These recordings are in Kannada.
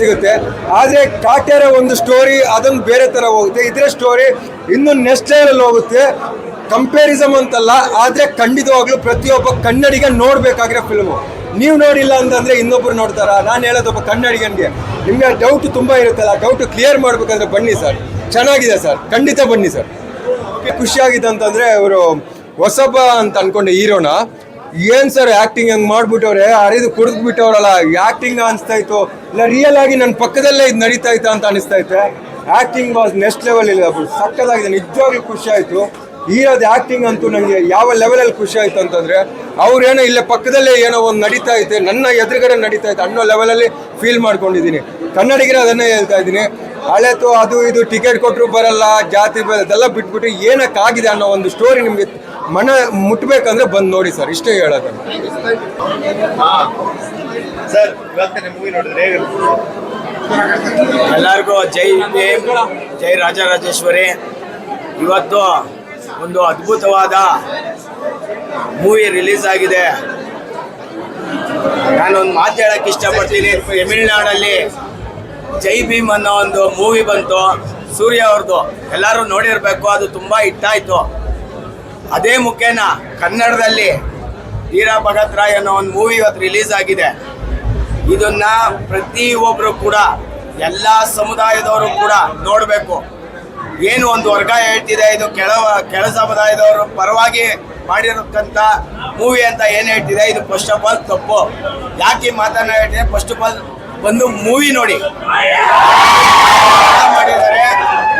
ಸಿಗುತ್ತೆ. ಆದರೆ ಕಾಟ್ಯಾರ ಒಂದು ಸ್ಟೋರಿ ಅದನ್ನು ಬೇರೆ ತರ ಹೋಗುತ್ತೆ. ಇದ್ರೆ ಸ್ಟೋರಿ ಇನ್ನು ನೆಕ್ಸ್ಟ್ ಲೆವೆಲಲ್ಲಿ ಹೋಗುತ್ತೆ. ಕಂಪೇರಿಸಮ್ ಅಂತಲ್ಲ, ಆದ್ರೆ ಖಂಡಿತವಾಗ್ಲೂ ಪ್ರತಿಯೊಬ್ಬ ಕನ್ನಡಿಗ ನೋಡಬೇಕಾಗಿರೋ ಫಿಲ್ಮು ನೀವು ನೋಡಿಲ್ಲ ಅಂತಂದ್ರೆ ಇನ್ನೊಬ್ರು ನೋಡ್ತಾರ? ನಾನು ಹೇಳೋದೊಬ್ಬ ಕನ್ನಡಿಗನಿಗೆ. ನಿಮಗೆ ಡೌಟ್ ತುಂಬಾ ಇರುತ್ತಲ್ಲ ಡೌಟ್ ಕ್ಲಿಯರ್ ಮಾಡಬೇಕಂದ್ರೆ ಬನ್ನಿ ಸರ್. ಚೆನ್ನಾಗಿದೆ ಸರ್. ಖಂಡಿತ ಬನ್ನಿ ಸರ್. ಖುಷಿಯಾಗಿದೆ ಅಂತಂದ್ರೆ ಅವರು ಹೊಸಬ ಅಂತ ಅಂದ್ಕೊಂಡೆ ಹೀರೋನ. ಏನ್ ಸರ್ ಆಕ್ಟಿಂಗ್ ಹಂಗ್ ಮಾಡ್ಬಿಟ್ಟವ್ರೆ? ಹರಿದು ಕುಡಿದ್ ಬಿಟ್ಟವ್ರಲ್ಲ ಆಕ್ಟಿಂಗ್ ಅನಿಸ್ತಾ ಇತ್ತು. ಇಲ್ಲ ರಿಯಲ್ ಆಗಿ ನನ್ನ ಪಕ್ಕದಲ್ಲೇ ಇದು ನಡೀತಾ ಇತ್ತು ಅಂತ ಅನಿಸ್ತಾ ಇತ್ತು. ಆಕ್ಟಿಂಗ್ ವಾಸ್ ನೆಕ್ಸ್ಟ್ ಲೆವೆಲ್ ಇಲ್ಲ ಸಕ್ಕದಾಗಿದೆ, ನಿಜವಾಗ್ಲೂ ಖುಷಿ ಆಯ್ತು. ಹೀರೋದು ಆಕ್ಟಿಂಗ್ ಅಂತೂ ನನಗೆ ಯಾವ ಲೆವೆಲಲ್ಲಿ ಖುಷಿ ಆಯ್ತು ಅಂತಂದ್ರೆ, ಅವ್ರೇನೋ ಇಲ್ಲೇ ಪಕ್ಕದಲ್ಲೇ ಏನೋ ಒಂದು ನಡೀತಾ ಐತೆ, ನನ್ನ ಎದುರುಗಡೆ ನಡೀತಾ ಐತೆ ಅನ್ನೋ ಲೆವೆಲಲ್ಲಿ ಫೀಲ್ ಮಾಡ್ಕೊಂಡಿದ್ದೀನಿ. ಕನ್ನಡಿಗರೇ ಅದನ್ನೇ ಹೇಳ್ತಾ ಇದ್ದೀನಿ. ಹಳೆತು ಅದು ಇದು ಟಿಕೆಟ್ ಕೊಟ್ಟರು ಬರಲ್ಲ ಜಾತಿ ಭೇದ ಅದೆಲ್ಲ ಬಿಟ್ಬಿಟ್ಟು ಏನಕ್ಕಾಗಿದೆ ಅನ್ನೋ ಒಂದು ಸ್ಟೋರಿ ನಿಮಗೆ ಮನ ಮುಟ್ಬೇಕಂದ್ರೆ ಬಂದು ನೋಡಿ ಸರ್ ಇಷ್ಟೇ ಹೇಳೋದು. ಸರ್ ಇವತ್ತಿನ ಮೂವಿ ನೋಡಿದ್ರೆ ಎಲ್ಲರಿಗೂ ಜೈ ಭೀಮ್ ಜೈ ರಾಜರಾಜೇಶ್ವರಿ. ಇವತ್ತು ಒಂದು ಅದ್ಭುತವಾದ ಮೂವಿ ರಿಲೀಸ್ ಆಗಿದೆ. ನಾನೊಂದು ಮಾತು ಹೇಳಕ್ಕೆ ಇಷ್ಟಪಡ್ತೀನಿ. ತಮಿಳ್ನಾಡಲ್ಲಿ ಜೈ ಭೀಮ್ ಅನ್ನೋ ಒಂದು ಮೂವಿ ಬಂತು. ಸೂರ್ಯ ಅವ್ರದ್ದು ಎಲ್ಲರೂ ನೋಡಿರಬೇಕು ಅದು ತುಂಬ ಹಿಟ್ಟಾಯಿತು ಅದೇ ಮುಖೇನ ಕನ್ನಡದಲ್ಲಿ ವೀರ ಭಗತ್ ರಾಯ್ ಅನ್ನೋ ಒಂದು ಮೂವಿ ಇವತ್ತು ರಿಲೀಸ್ ಆಗಿದೆ. ಇದನ್ನ ಪ್ರತಿಯೊಬ್ಬರು ಕೂಡ, ಎಲ್ಲ ಸಮುದಾಯದವರು ಕೂಡ ನೋಡಬೇಕು. ಏನು ಒಂದು ವರ್ಗ ಹೇಳ್ತಿದೆ, ಇದು ಕೆಳ ಕೆಳ ಸಮುದಾಯದವರು ಪರವಾಗಿ ಮಾಡಿರತಕ್ಕಂಥ ಮೂವಿ ಅಂತ ಏನು ಹೇಳ್ತಿದೆ, ಇದು ಫಸ್ಟ್ ಆಫ್ ಆಲ್ ತಪ್ಪು. ಯಾಕೆ ಮಾತನ್ನ ಫಸ್ಟ್ ಆಫ್ ಆಲ್ ಒಂದು ಮೂವಿ ನೋಡಿ.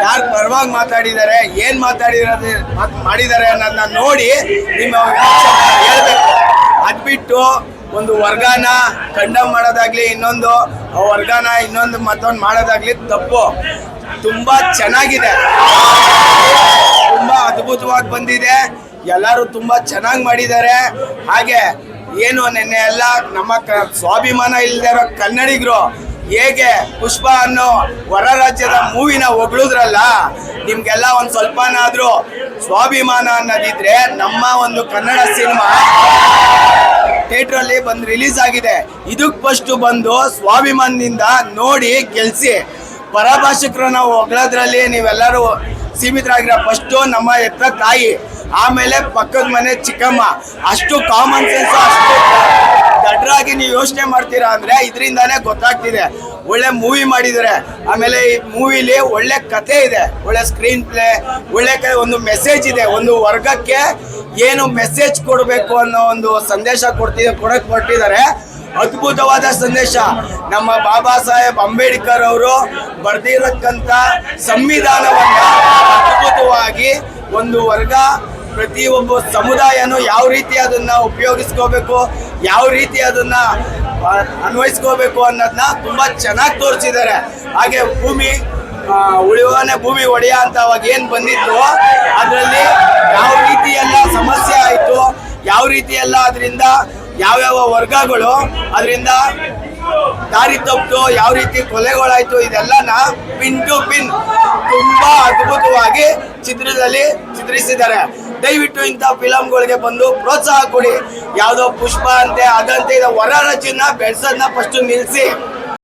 ಯಾರು ಪರವಾಗಿ ಮಾತಾಡಿದ್ದಾರೆ, ಏನ್ ಮಾತಾಡಿರೋದು, ಮಾತ್- ಮಾಡಿದ್ದಾರೆ ಅನ್ನೋದನ್ನ ನೋಡಿ ನಿಮ್ಮ ಹೇಳ್ಬೇಕು. ಅದ್ಬಿಟ್ಟು ಒಂದು ವರ್ಗಾನ ಕಂಡಮ್ ಮಾಡೋದಾಗ್ಲಿ ಇನ್ನೊಂದು ವರ್ಗಾನ ಇನ್ನೊಂದು ಮತ್ತೊಂದು ಮಾಡೋದಾಗ್ಲಿ ತಪ್ಪು. ತುಂಬಾ ಚೆನ್ನಾಗಿದೆ. ತುಂಬಾ ಅದ್ಭುತವಾಗಿ ಬಂದಿದೆ. ಎಲ್ಲರೂ ತುಂಬಾ ಚೆನ್ನಾಗಿ ಮಾಡಿದ್ದಾರೆ. ಹಾಗೆ ಏನು ನೆನ್ನೆ ಎಲ್ಲ ನಮ್ಮ ಸ್ವಾಭಿಮಾನ ಇಲ್ಲದೆ ಇರೋ ಕನ್ನಡಿಗರು ಹೇಗೆ ಪುಷ್ಪ ಅನ್ನೋ ಹೊರ ರಾಜ್ಯದ ಮೂವಿನ ಹೊಗಳಿದ್ರಲ್ಲ, ನಿಮ್ಗೆಲ್ಲ ಒಂದ್ ಸ್ವಲ್ಪನಾದ್ರೂ ಸ್ವಾಭಿಮಾನ ಅನ್ನೋದಿದ್ರೆ ನಮ್ಮ ಒಂದು ಕನ್ನಡ ಸಿನಿಮಾ ಥಿಯೇಟರ್ ಅಲ್ಲಿ ಬಂದು ರಿಲೀಸ್ ಆಗಿದೆ. ಇದಕ್ ಫಸ್ಟ್ ಬಂದು ಸ್ವಾಭಿಮಾನದಿಂದ ನೋಡಿ ಗೆಲ್ಸಿ. ಪರಭಾಷಕರನ್ನ ಹೊಗಳೋದ್ರಲ್ಲಿ ನೀವೆಲ್ಲರೂ ಸೀಮಿತರಾಗಿರೋ ಫಸ್ಟು ನಮ್ಮ ಎತ್ತ ತಾಯಿ, ಆಮೇಲೆ ಪಕ್ಕದ ಮನೆ ಚಿಕ್ಕಮ್ಮ. ಅಷ್ಟು ಕಾಮನ್ ಸೆನ್ಸ್ ಅಷ್ಟು ನೀವು ಯೋಚನೆ ಮಾಡ್ತೀರಾ ಅಂದ್ರೆ ಇದರಿಂದಾನೇ ಗೊತ್ತಾಗ್ತಿದೆ. ಒಳ್ಳೆ ಮೂವಿ ಮಾಡಿದ್ದಾರೆ ಆಮೇಲೆ ಈ ಮೂವಿಲಿ ಒಳ್ಳೆ ಕತೆ ಇದೆ. ಒಳ್ಳೆ ಸ್ಕ್ರೀನ್ ಪ್ಲೇ ಒಳ್ಳೆ ಒಂದು ಮೆಸೇಜ್ ಇದೆ. ಒಂದು ವರ್ಗಕ್ಕೆ ಏನು ಮೆಸೇಜ್ ಕೊಡಬೇಕು ಅನ್ನೋ ಒಂದು ಸಂದೇಶ ಕೊಡ್ತಿದೆ ಕೊಡಕ್ ಕೊಟ್ಟಿದ್ದಾರೆ ಅದ್ಭುತವಾದ ಸಂದೇಶ. ನಮ್ಮ ಬಾಬಾ ಸಾಹೇಬ್ ಅಂಬೇಡ್ಕರ್ ಅವರು ಬರೆದಿರಕ್ಕಂತ ಸಂವಿಧಾನವನ್ನ ಅದ್ಭುತವಾಗಿ ಒಂದು ವರ್ಗ ಪ್ರತಿಯೊಬ್ಬ ಸಮುದಾಯನೂ ಯಾವ ರೀತಿ ಅದನ್ನ ಉಪಯೋಗಿಸ್ಕೋಬೇಕು ಯಾವ ರೀತಿ ಅದನ್ನ ಅನ್ವಯಿಸ್ಕೋಬೇಕು ಅನ್ನೋದನ್ನ ತುಂಬಾ ಚೆನ್ನಾಗಿ ತೋರಿಸಿದ್ದಾರೆ. ಹಾಗೆ ಭೂಮಿ ಆ, ಭೂಮಿ ಒಡೆಯ ಅಂತ ಅವಾಗ ಏನ್ ಬಂದಿತ್ತು ಅದರಲ್ಲಿ ಯಾವ ರೀತಿ ಎಲ್ಲ ಸಮಸ್ಯೆ ಆಯ್ತು ಯಾವ ರೀತಿ ಎಲ್ಲ ಅದರಿಂದ ಯಾವ್ಯಾವ ವರ್ಗಗಳು ಅದರಿಂದ ದಾರಿ ತಪ್ಪಿತು ಯಾವ ರೀತಿ ಕೊಲೆಗಳಾಯ್ತು ಇದೆಲ್ಲನ ಪಿನ್ ಟು ಪಿನ್ ತುಂಬಾ ಅದ್ಭುತವಾಗಿ ಚಿತ್ರದಲ್ಲಿ ಚಿತ್ರಿಸಿದ್ದಾರೆ. ದಯವಿಟ್ಟು ಇಂಥ ಫಿಲಮ್ಗಳಿಗೆ ಬಂದು ಪ್ರೋತ್ಸಾಹ ಕೊಡಿ. ಯಾವುದೋ ಪುಷ್ಪ ಅಂತೆ, ಅದಂತೆ ಇದು. ಹೊರ ರಾಜ್ಯನ ಬೆಳೆಸೋದನ್ನ ಫಸ್ಟ್ ನಿಲ್ಲಿಸಿ